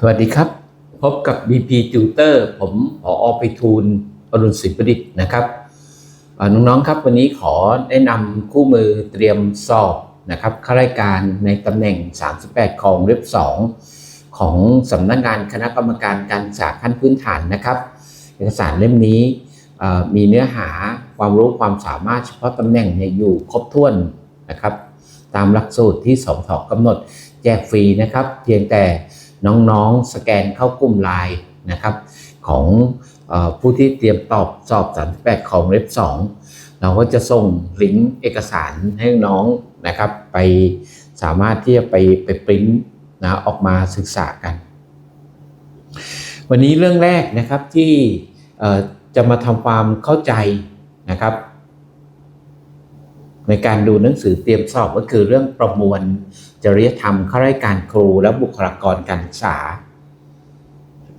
สวัสดีครับ พบกับ BP Tutor ผมผออไปทูลอรุณศิประดิษฐ์นะครับน้องๆครับวันนี้ขอแนะนำคู่มือเตรียมสอบนะครับข้าราชการในตำแหน่ง 38 ของเว็บ2 ของสำนักงานคณะกรรมการการศึกษาขั้นพื้นฐานนะครับเอกสารเล่มนี้มีเนื้อหาความรู้ความสามารถเฉพาะตำแหน่งเนี่ยอยู่ครบถ้วนนะครับ ตามหลักสูตรที่สมทกำหนดแจกฟรีนะครับ เพียงแต่ น้องๆ สแกนเข้ากลุ่มไลน์นะครับ ของอผู้ที่เตรียมตอบสอบ 38 ของเว็บ2เราก็จะส่งลิงก์เอกสารให้น้องนะครับ ไปสามารถที่จะไปไปปริ้นนะออกมาศึกษากัน วันนี้เรื่องแรกนะครับที่จะมาทำความเข้าใจนะครับ ในการดูหนังสือเตรียมสอบก็คือเรื่องประมวล จริยธรรมข้าราชการครูและบุคลากรการศึกษา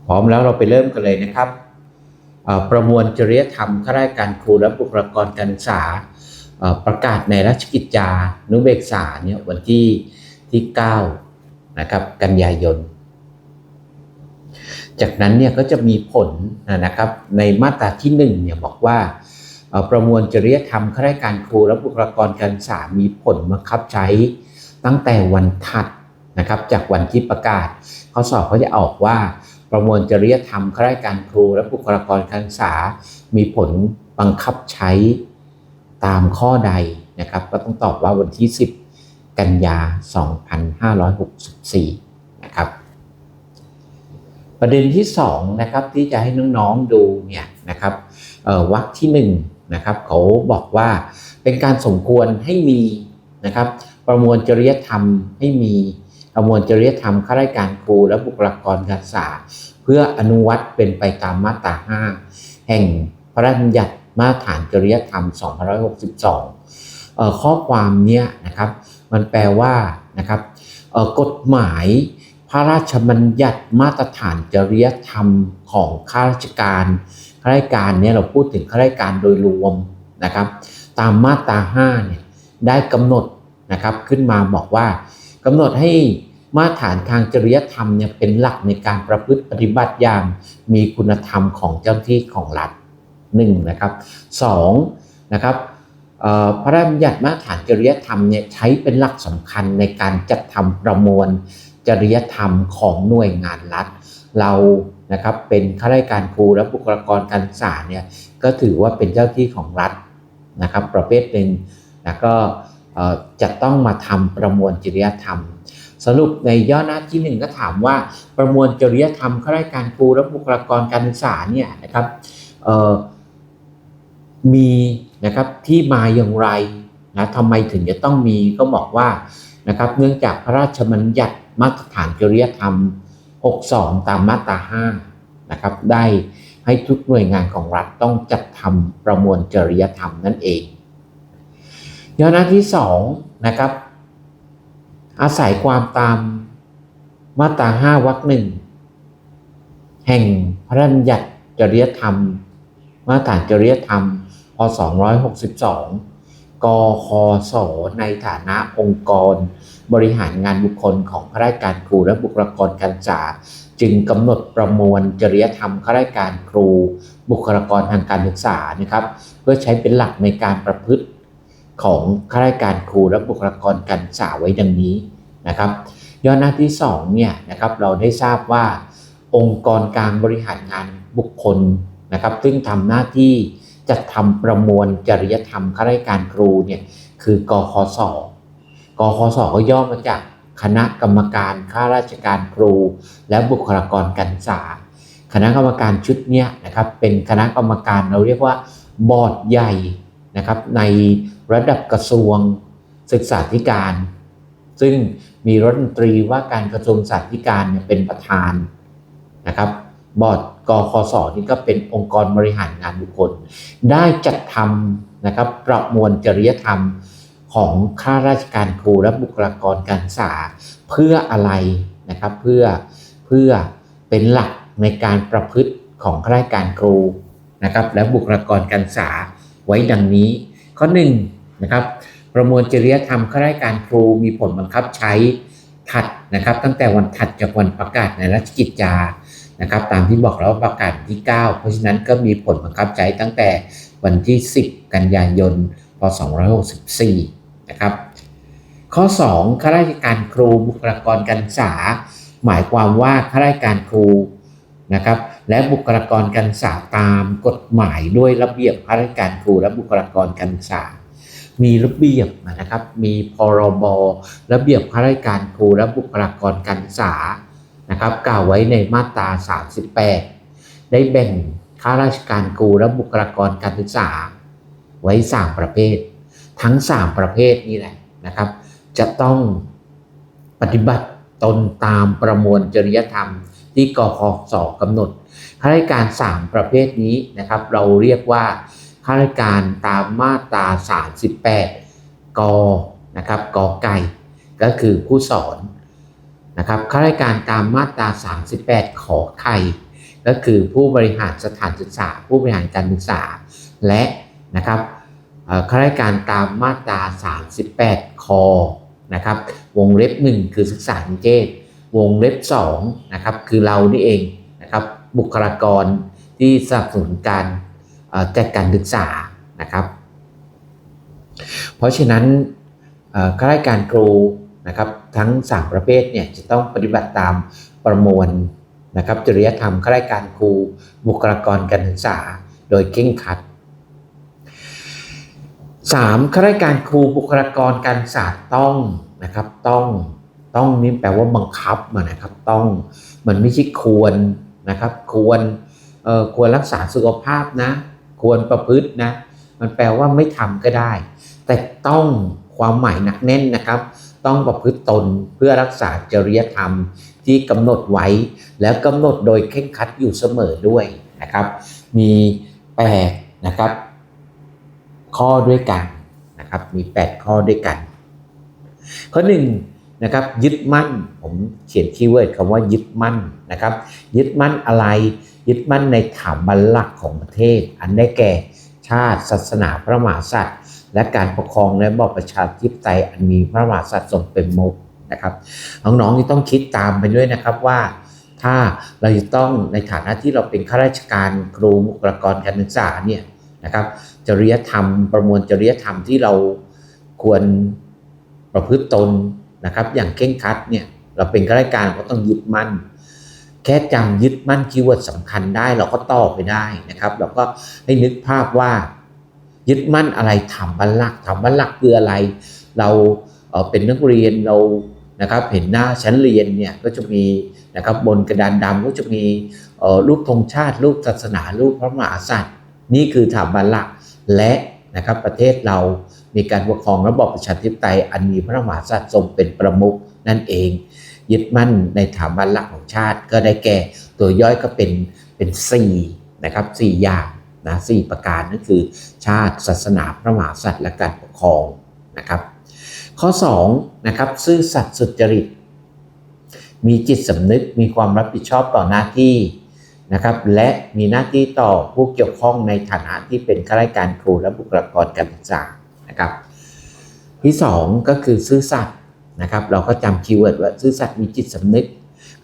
พร้อมแล้วเราไปเริ่มกันเลยนะครับ ประมวลจริยธรรมข้าราชการครูและบุคลากรการศึกษา ประกาศในราชกิจจานุเบกษาเนี่ยวันที่ที่9นะครับกันยายน จากนั้นเนี่ยก็จะมีผลนะครับในมาตราที่1เนี่ยบอกว่าประมวลจริยธรรมข้าราชการครูและบุคลากรการศึกษามีผลบังคับใช้ ตั้งแต่วันถัดนะครับจากวันที่ประกาศข้อสอบเขาจะออกว่าประมวลจริยธรรมข้าราชการครูและบุคลากรการศึกษา มีผลบังคับใช้ตามข้อใดนะครับ ก็ต้องตอบว่าวันที่ 10 กันยา 2564 นะครับ ประเด็นที่2นะครับที่จะให้น้องๆดูเนี่ยนะครับวรรคที่1นะครับเขาบอกว่าเป็นการสมควรให้มีนะครับ ประมวลจริยธรรมให้มีประมวลจริยธรรมข้าราชการครูและบุคลากรการศึกษา เพื่ออนุวัตเป็นไปตามมาตรา 5 แห่งพระราชบัญญัติมาตรฐานจริยธรรม 2562เอ่อข้อความเนี้ยนะครับมันแปลว่านะครับกฎหมายพระราชบัญญัติมาตรฐานจริยธรรมของข้าราชการข้าราชการเนี่ยเราพูดถึงข้าราชการโดยรวมนะครับ ตามมาตรา5เนี่ยได้กำหนด นะครับขึ้นมาบอกว่ากำหนดให้มาตรฐานทางจริยธรรมเนี่ยเป็นหลักในการประพฤติปฏิบัติอย่างมีคุณธรรมของเจ้าหน้าที่ของรัฐหนึ่งนะครับสองนะครับพระราชบัญญัติมาตรฐานจริยธรรมเนี่ยใช้เป็นหลักสำคัญในการจัดทำประมวลจริยธรรมของหน่วยงานรัฐ เรานะครับเป็นข้าราชการครูและบุคลากรการศึกษาเนี่ยก็ถือว่าเป็นเจ้าที่ของรัฐนะครับ ประเภทหนึ่งแล้วก็ จะต้องมาทำประมวลจริยธรรม สรุปในย่อหน้าที่หนึ่งก็ถามว่าประมวลจริยธรรมข้าราชการครูและบุคลากรการศึกษาเนี่ยนะครับมีนะครับที่มาอย่างไรนะทำไมถึงจะต้องมีก็บอกว่านะครับเนื่องจากพระราชบัญญัติมาตรฐานจริยธรรม 62 ตามมาตรา5นะครับได้ให้ทุกหน่วยงานของรัฐต้องจัดทำประมวลจริยธรรมนั่นเอง ย่อหน้าที่2นะครับ อาศัยความตามมาตรา 5วรรคหนึ่งแห่งพระราชบัญญัติจริยธรรม มาตรฐานจริยธรรมพศ262 กคส ในฐานะองค์กร บริหารงานบุคคลของข้าราชการครูและบุคลากรการศึกษา จึงกำหนดประมวลจริยธรรมข้าราชการครู บุคลากรทางการศึกษานะครับ เพื่อใช้เป็นหลักในการประพฤติ ของข้าราชการครูและบุคลากรการศึกษาไว้ดังนี้นะครับย่อหน้าที่2เนี่ยนะครับเราได้ทราบว่า องค์กรการบริหารงานบุคคลนะครับ ซึ่งทำหน้าที่จัดทำประมวลจริยธรรมข้าราชการครูเนี่ยคือกคสกคสก็ย่อมาจากคณะกรรมการข้าราชการครู และบุคลากรการศึกษา คณะกรรมการชุดเนี้ยนะครับเป็นคณะกรรมการเราเรียกว่าบอร์ดใหญ่นะครับใน ระดับกระทรวงศึกษาธิการ ซึ่งมีรัฐมนตรีว่าการกระทรวงศึกษาธิการเป็นประธานนะครับบอร์ดกคสนี่ก็เป็นองค์กรบริหารงานบุคคล ได้จัดทำนะครับประมวลจริยธรรมของข้าราชการครูและบุคลากรการศึกษาเพื่ออะไรนะครับเพื่อเพื่อเป็นหลักในการประพฤติของข้าราชการครูนะครับและบุคลากรการศึกษาไว้ดังนี้ ข้อ1นง นะครับ ประมวลจริยธรรมข้าราชการครูมีผลบังคับใช้ถัดนะครับ ตั้งแต่วันถัดจากวันประกาศในราชกิจจานะครับ ตามที่บอกแล้วว่าประกาศที่ 9 เพราะฉะนั้นก็มีผลบังคับใช้ตั้งแต่วันที่ 10 กันยายน พศ264 นะครับ ข้อ 2 ข้าราชการครูบุคลากรการศึกษา หมายความว่าข้าราชการครูนะครับและบุคลากรการศึกษาตามกฎหมายด้วยระเบียบข้าราชการครูและบุคลากรการศึกษา มีระเบียบนะครับ มีพรบระเบียบข้าราชการครูและบุคลากรการศึกษานะครับ กล่าวไว้ในมาตรา 38 ได้แบ่งข้าราชการครูและบุคลากรการศึกษา ไว้ 3 ประเภท ทั้ง 3 ประเภทนี้แหละนะครับ จะต้องปฏิบัติตนตามประมวลจริยธรรมที่กคสกำหนดข้าราชการ 3 ประเภทนี้นะครับ เราเรียกว่า ข้าราชการตามมาตรา 38 กนะครับกไก่ ก็คือผู้สอนนะครับข้าราชการตามมาตรา 38 ขอไข่ ก็คือผู้บริหารสถานศึกษา ผู้บริหารการศึกษา และนะครับข้าราชการตามมาตรา 38 คนะครับวงเล็บ 1 คือศึกษานิเทศวงเล็บ2นะครับคือเรานี่เองนะครับบุคลากรที่สนับสนุนการ จัดการศึกษานะครับ เพราะฉะนั้นข้าราชการครูนะครับทั้ง 3 ประเภทเนี่ยจะต้องปฏิบัติตามประมวลนะครับจริยธรรมข้าราชการครูบุคลากรการศึกษา โดยเข่งขัด 3. ข้าราชการครูบุคลากรการศึกษาต้องนะครับต้องต้องนี่แปลว่าบังคับมานะครับต้องมันไม่ใช่ควรนะครับควรเอ่อควรรักษาสุขภาพนะ ควรประพฤตินะ มันแปลว่าไม่ทำก็ได้ แต่ต้องความหมายหนักแน่นนะครับ ต้องประพฤติตนเพื่อรักษาจริยธรรมที่กำหนดไว้ แล้วกำหนดโดยเข่งคัดอยู่เสมอด้วยนะครับ มี8นะครับ ข้อด้วยกันนะครับ มี 8 ข้อด้วยกัน ข้อ1นะครับยึดมั่นผมเขียนคีย์เวิร์ดคำว่ายึดมั่นนะครับ ยึดมั่นอะไร ยึดมั่นในถามบัลลักของประเทศ อันได้แก่ชาติศาสนาพระมหากษัตริย์ และการปกครองและบอบประชาธิปไตยอันมีพระมหากษัตริย์ทรงเป็นมุกนะครับน้องๆนี่ต้องคิดตามไปด้วยนะครับว่าถ้าเราจะต้องในฐานะที่เราเป็นข้าราชการครูบุคลากรการศึกษาเนี่ยนะครับจริยธรรมประมวลจริยธรรมที่เราควรประพฤติตนนะครับ อย่างเข่งครัดเนี่ยเราเป็นข้าราชการก็ต้องยึดมั่น แค่จำยึดมั่นคีย์เวิร์ดสำคัญได้เราก็ต่อไปได้นะครับ เราก็ให้นึกภาพว่า ยึดมั่นอะไรถามบัลลักถามบัลลักคืออะไร เราเป็นนักเรียนเรานะครับเห็นหน้าชั้นเรียนเนี่ยก็จะมีนะครับบนกระดานดำก็จะมีรูปธงชาติ รูปศาสนา รูปพระมหากษัตริย์ นี่คือถามบัลลักและนะครับประเทศเรามีการปกครองระบอบประชาธิปไตยอันมีพระมหากษัตริย์ทรงเป็นประมุขนั่นเอง ยึดมั่นในถาบันหลักของชาติ ก็ได้แก่ตัวย่อยก็เป็นเป็นสี่นะครับสี่อย่างนะสี่ประการนั่นคือ ชาติศาสนาพระมหากษัตริย์และการปกครองนะครับ ข้อ2นะครับซื่อสัตย์สุจริต มีจิตสำนึกมีความรับผิดชอบต่อหน้าที่นะครับและมีหน้าที่ต่อผู้เกี่ยวข้องในฐานะที่เป็นข้าราชการครูและบุคลากรการศึกษานะครับ ที่ 2 ก็คือซื่อสัตย์ นะครับ เราก็จำคีย์เวิร์ดว่าซื่อสัตย์มีจิตสำนึก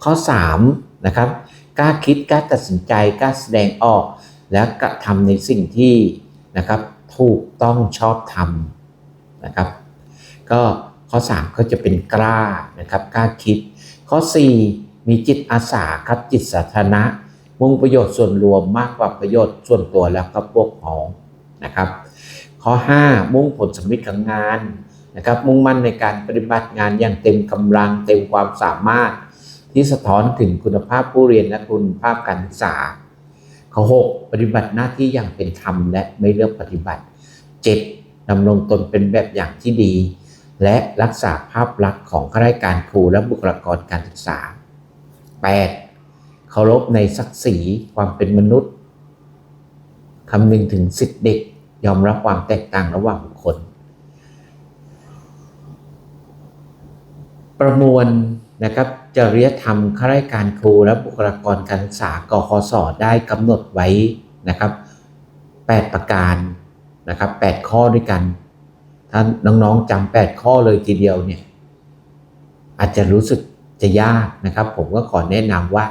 ข้อ3นะครับกล้าคิดกล้าตัดสินใจกล้าแสดงออก และกระทำในสิ่งที่นะครับถูกต้องชอบทำนะครับ ก็ข้อ 3 ก็จะเป็นกล้านะครับกล้าคิด ข้อ 4 มีจิตอาสาครับจิตสาธารณะ มุ่งประโยชน์ส่วนรวมมากกว่าประโยชน์ส่วนตัวแล้วก็พวกพ้องนะครับ ข้อ 5 มุ่งผลสำเร็จของงาน นะครับมุ่งมั่นในการปฏิบัติงานอย่างเต็มกำลังเต็มความสามารถ ที่สะท้อนถึงคุณภาพผู้เรียนและคุณภาพการศึกษาข้อ6ปฏิบัติหน้าที่อย่างเป็นธรรมและไม่เลือกปฏิบัติ 7. ดำรงตนเป็นแบบอย่างที่ดี และรักษาภาพลักษณ์ของข้าราชการครูและบุคลากรการศึกษา 8. เคารพในศักดิ์ศรีความเป็นมนุษย์คำนึงถึงสิทธิเด็ก ยอมรับความแตกต่างระหว่างบุคคล ประมวลนะครับจริยธรรมข้าราชการครูและบุคลากรการศึกษากคศได้กำหนดไว้นะครับ 8 ประการนะครับ 8 ข้อด้วยกัน ถ้าน้องๆจำ8 ข้อเลยทีเดียวเนี่ยอาจจะรู้สึกจะยากนะครับ ผมก็ขอแนะนำว่า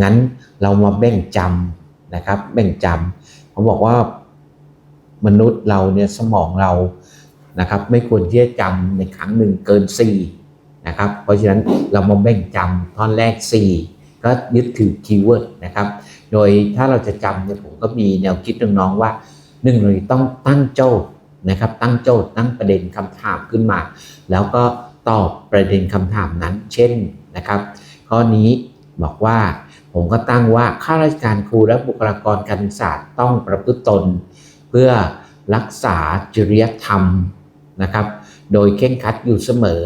งั้นเรามาแบ่งจำนะครับแบ่งจำเขาบอกว่ามนุษย์เราเนี่ยสมองเรานะครับ ไม่ควรที่จะจำในครั้งหนึ่งเกิน4 นะครับ เพราะฉะนั้นเรามาแบ่งจำท่อนแรก 4 ก็ยึดถือคีย์เวิร์ดนะครับ โดยถ้าเราจะจำเนี่ยผมก็มีแนวคิดน้องๆว่าหนึ่งเลยต้องตั้งโจทย์นะครับ ตั้งโจทย์ตั้งประเด็นคำถามขึ้นมา แล้วก็ตอบประเด็นคำถามนั้น เช่นนะครับ ข้อนี้บอกว่าผมก็ตั้งว่าข้าราชการครูและบุคลากรการศึกษาต้องประพฤติตน เพื่อรักษาจริยธรรมนะครับ โดยเข่งคัดอยู่เสมอ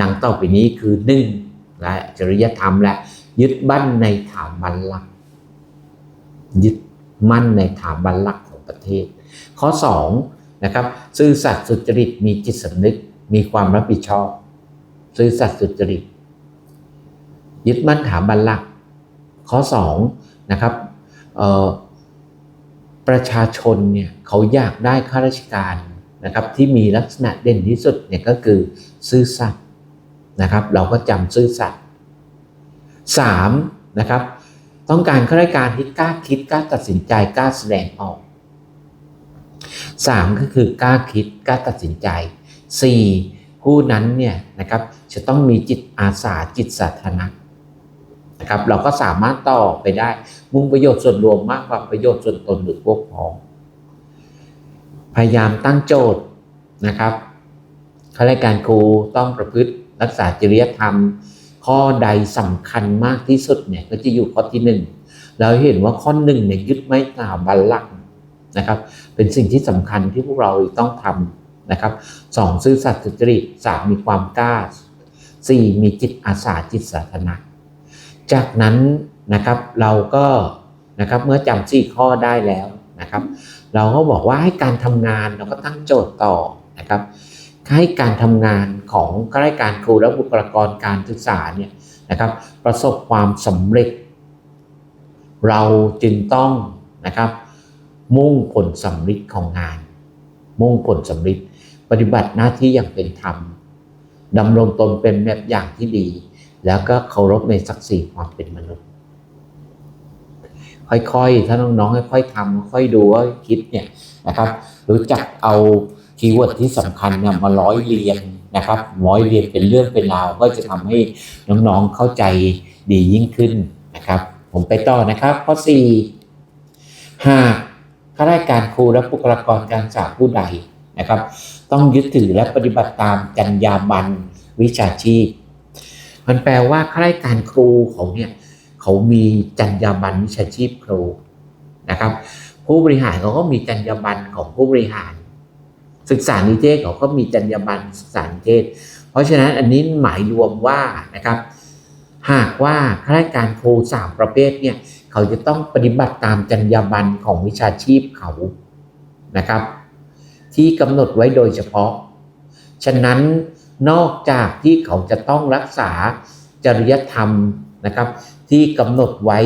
ดังต่อไปนี้คือหนึ่งและจริยธรรมและยึดมั่นในถาบันหลัก ยึดมั่นในถาบันหลักของประเทศ ข้อ2นะครับซื่อสัตย์สุจริตมีจิตสำนึกมีความรับผิดชอบ ซื่อสัตย์สุจริต ยึดมั่นถาบันหลัก ข้อ2นะครับประชาชนเนี่ยเขาอยากได้ข้าราชการนะครับที่มีลักษณะเด่นที่สุดเนี่ยก็คือซื่อสัตย์ นะครับ เราก็จำซื่อสัตย์สามนะครับ ต้องการข้าราชการที่กล้าคิดกล้าตัดสินใจกล้าแสดงออกสามก็คือกล้าคิดกล้าตัดสินใจสี่ผู้นั้นเนี่ยนะครับจะต้องมีจิตอาสาจิตสาธารณะนะครับเราก็สามารถต่อไปได้ มุ่งประโยชน์ส่วนรวมมากกว่าประโยชน์ส่วนตนหรือพวกพ้องพยายามตั้งโจทย์นะครับข้าราชการครูต้องประพฤติ รักษาจริยธรรม ข้อใดสำคัญมากที่สุดเนี่ยก็จะอยู่ข้อที่หนึ่งเราเห็นว่าข้อหนึ่งเนี่ยยึดไม่ตาบัลลักนะครับ เป็นสิ่งที่สำคัญที่พวกเราต้องทำนะครับสองซื่อสัตย์สุจริตสามมีความกล้าสี่มีจิตอาสาจิตสาธารณะจากนั้นนะครับเราก็นะครับเมื่อจำสี่ข้อได้แล้วนะครับ เราก็บอกว่าให้การทำงานเราก็ตั้งโจทย์ต่อนะครับ ให้การทำงานของข้าราชการครูและบุคลากรการศึกษาเนี่ยนะครับประสบความสำเร็จ เราจึงต้องนะครับมุ่งผลสำเร็จของงาน มุ่งผลสำเร็จปฏิบัติหน้าที่อย่างเป็นธรรมดำรงตนเป็นแบบอย่างที่ดี แล้วก็เคารพในศักดิ์ศรีความเป็นมนุษย์ ค่อยๆ ถ้าน้องๆค่อยๆทำค่อยดูว่าคิดเนี่ยนะครับรู้จักเอา คีย์เวิร์ดที่สำคัญเนี่ยมาร้อยเรียงนะครับร้อยเรียงเป็นเรื่องเป็นราวก็จะทำให้น้องๆเข้าใจดียิ่งขึ้นนะครับ ผมไปต่อนะครับ ข้อ4หากข้าราชการครูและบุคลากรการศึกษาผู้ใดนะครับ ต้องยึดถือและปฏิบัติตามจรรยาบรรณวิชาชีพ มันแปลว่าข้าราชการครูเขาเนี่ยเขามีจรรยาบรรณวิชาชีพครูนะครับ ผู้บริหารเขาก็มีจรรยาบรรณของผู้บริหาร ศึกษานิเทศเขาก็มีจรรยาบรรณศึกษานิเทศ เพราะฉะนั้นอันนี้หมายรวมว่านะครับ หากว่าข้าราชการครูสามประเภทเนี่ยเขาจะต้องปฏิบัติตามจรรยาบรรณของวิชาชีพเขานะครับ ที่กำหนดไว้โดยเฉพาะ ฉะนั้นนอกจากที่เขาจะต้องรักษาจริยธรรมนะครับ ที่กำหนดไว้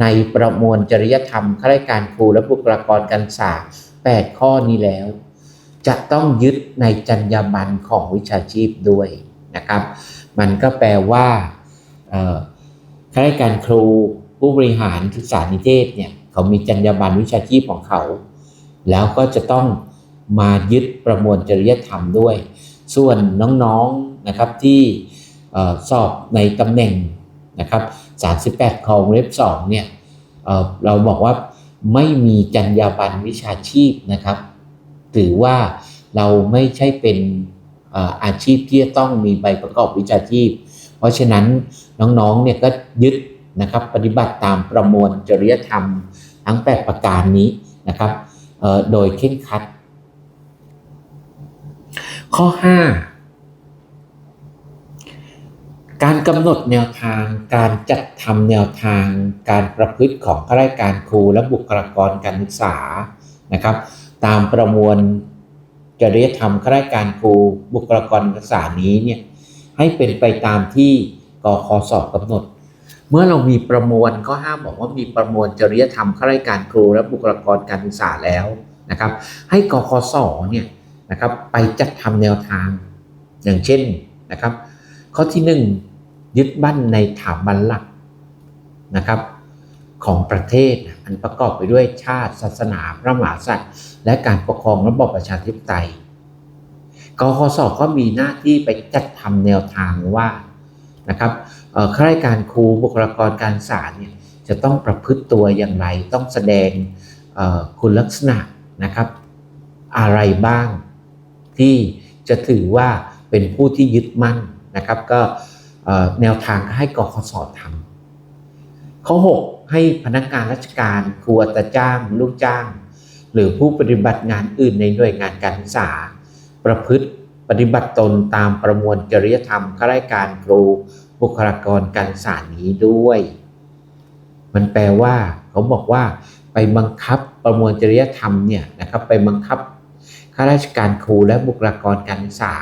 ในประมวลจริยธรรมข้าราชการครูและบุคลากรการศึกษา 8 ข้อนี้แล้ว จะต้องยึดในจรรยาบรรณของวิชาชีพด้วยนะครับ มันก็แปลว่าข้าราชการครูผู้บริหารศึกษานิเทศเนี่ยเขามีจรรยาบรรณวิชาชีพของเขา แล้วก็จะต้องมายึดประมวลจริยธรรมด้วย ส่วนน้องๆนะครับที่สอบในตำแหน่งนะครับ38ของเล็บ2เนี่ยเราบอกว่าไม่มีจรรยาบรรณวิชาชีพนะครับ ถือว่าเราไม่ใช่เป็นอาชีพที่จะต้องมีใบประกอบวิชาชีพ เพราะฉะนั้นน้องๆเนี่ยก็ยึดนะครับปฏิบัติตามประมวลจริยธรรมทั้ง 8 ประการนี้นะครับโดยเข่งคัด ข้อ 5 การกำหนดแนวทางการจัดทำแนวทางการประพฤติของข้าราชการครูและบุคลากรการศึกษานะครับ ตามประมวลจริยธรรมข้าราชการครูบุคลากรการศึกษานี้เนี่ยให้เป็นไปตามที่กคสอบกำหนด เมื่อเรามีประมวลก็ห้ามบอกว่ามีประมวลจริยธรรมข้าราชการครูและบุคลากรการศึกษาแล้วนะครับ ให้กคสเนี่ยนะครับไปจัดทำแนวทางอย่างเช่นนะครับ ข้อที่หนึ่งยึดมั่นในถาบันหลักนะครับ ของประเทศอันประกอบไปด้วยชาติศาสนาพระมหากษัตริย์ และการปกครองระบอบประชาธิปไตยกคสก็มีหน้าที่ไปจัดทำแนวทางว่านะครับข้าราชการครูบุคลากรการศึกษาเนี่ยจะต้องประพฤติตัวอย่างไร ต้องแสดงคุณลักษณะนะครับ อะไรบ้างที่จะถือว่าเป็นผู้ที่ยึดมั่นนะครับ ก็แนวทางก็ให้กคสทำข้อ 6 ให้พนักงานราชการครูอัตราจ้าง ลูกจ้าง หรือผู้ปฏิบัติงานอื่นในหน่วยงานการศึกษา ประพฤติปฏิบัติตนตามประมวลจริยธรรมข้าราชการครูบุคลากรการศึกษานี้ด้วย มันแปลว่า เขาบอกว่า ไปบังคับประมวลจริยธรรมเนี่ยนะครับ ไปบังคับข้าราชการครูและบุคลากรการศึกษา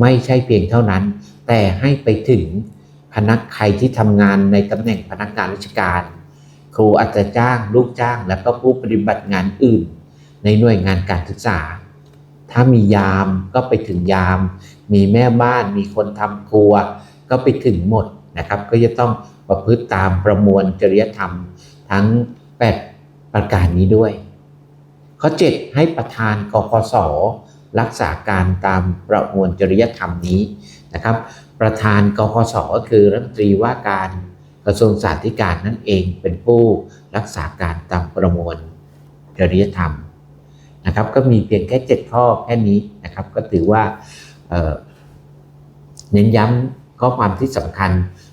ไม่ใช่เพียงเท่านั้น แต่ให้ไปถึงพนักใครที่ทำงานในตำแหน่งพนักงานราชการ ครูอัตราจ้างลูกจ้าง และก็ผู้ปฏิบัติงานอื่น ในหน่วยงานการศึกษา ถ้ามียามก็ไปถึงยาม มีแม่บ้านมีคนทำครัว ก็ไปถึงหมดนะครับ ก็จะต้องประพฤติตามประมวลจริยธรรม ทั้ง 8 ประการนี้ด้วย ข้อ 7 ให้ประธานกกสรักษาการตามประมวลจริยธรรมนี้นะครับ ประธานกกสก็คือรัฐมนตรีว่าการ กระทรวงสาธารณสุขนั่นเองเป็นผู้รักษาการตามประมวลจริยธรรมนะครับก็มีเพียงแค่ 7 ข้อแค่นี้นะครับ ก็ถือว่าเน้นย้ำข้อความที่สำคัญ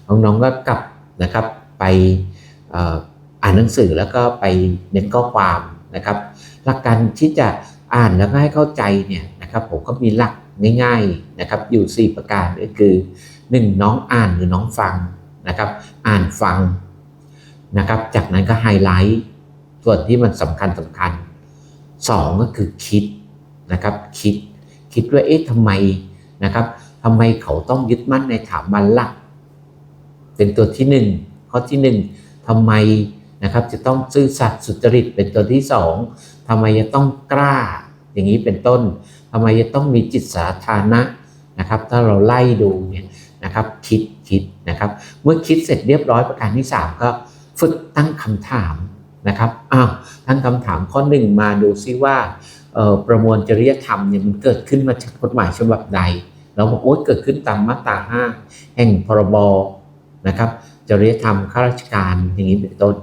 น้องๆก็กลับนะครับไปอ่ออ่านหนังสือแล้วก็ไปเน้นข้อความนะครับ หลักการที่จะอ่านแล้วก็ให้เข้าใจเนี่ยนะครับผมก็มีหลักง่ายๆนะครับอยู่ 4 ประการก็คือ 1. น้องอ่านหรือน้องฟัง นะครับ อ่านฟังนะครับ จากนั้นก็ไฮไลท์ส่วนที่มันสำคัญสำคัญ2ก็คือคิดนะครับคิดคิดว่าเอ๊ะทำไมนะครับทำไมเขาต้องยึดมั่นในถาบันลักเป็นตัวที่หนึ่งข้อที่หนึ่งทำไมนะครับจะต้องซื่อสัตย์สุจริตเป็นตัวที่สองทำไมจะต้องกล้าอย่างนี้เป็นต้นทำไมจะต้องมีจิตสาธารณะนะครับ ถ้าเราไล่ดูเนี่ยนะครับคิด นะครับ เมื่อคิดเสร็จเรียบร้อยประการที่สามก็ฝึกตั้งคำถามนะครับอ้าวตั้งคำถามข้อหนึ่งมาดูซิว่าประมวลจริยธรรมเนี่ยมันเกิดขึ้นมาจากกฎหมายฉบับใด เราบอกโอ๊ยเกิดขึ้นตามมาตรา 5 แห่งพรบนะครับจริยธรรมข้าราชการอย่างนี้เป็นต้น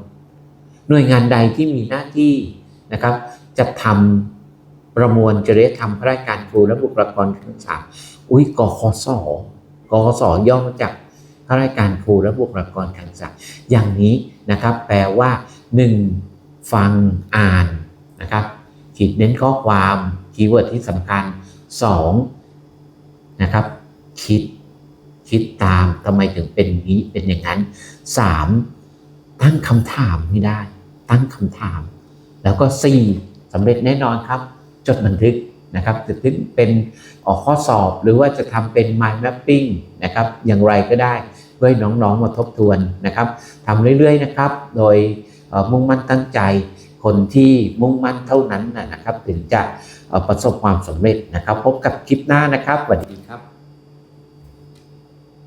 หน่วยงานใดที่มีหน้าที่นะครับจะทำประมวลจริยธรรมข้าราชการครูและบุคลากรการศึกษาอุ้ยกคสกคสย่อมาจาก ข้าราชการครูและบุคลากรการศึกษาอย่างนี้นะครับ แปลว่า 1. ฟังอ่านนะครับขีดเน้นข้อความคีย์เวิร์ดที่สำคัญ 2. นะครับ คิดคิดตามทำไมถึงเป็นนี้เป็นอย่างนั้น 3. ตั้งคำถามให้ได้ ตั้งคำถาม แล้วก็ 4. สำเร็จแน่นอนครับ จดบันทึกนะครับจะทึกเป็นออกข้อสอบหรือว่าจะทำเป็น mind mapping นะครับ อย่างไรก็ได้ พื่อให้น้องๆมาทบทวนนะครับทำเรื่อยๆนะครับ โดยมุ่งมั่นตั้งใจ คนที่มุ่งมั่นเท่านั้นนะครับ ถึงจะประสบความสำเร็จนะครับ พบกับคลิปหน้านะครับสวัสดีครับ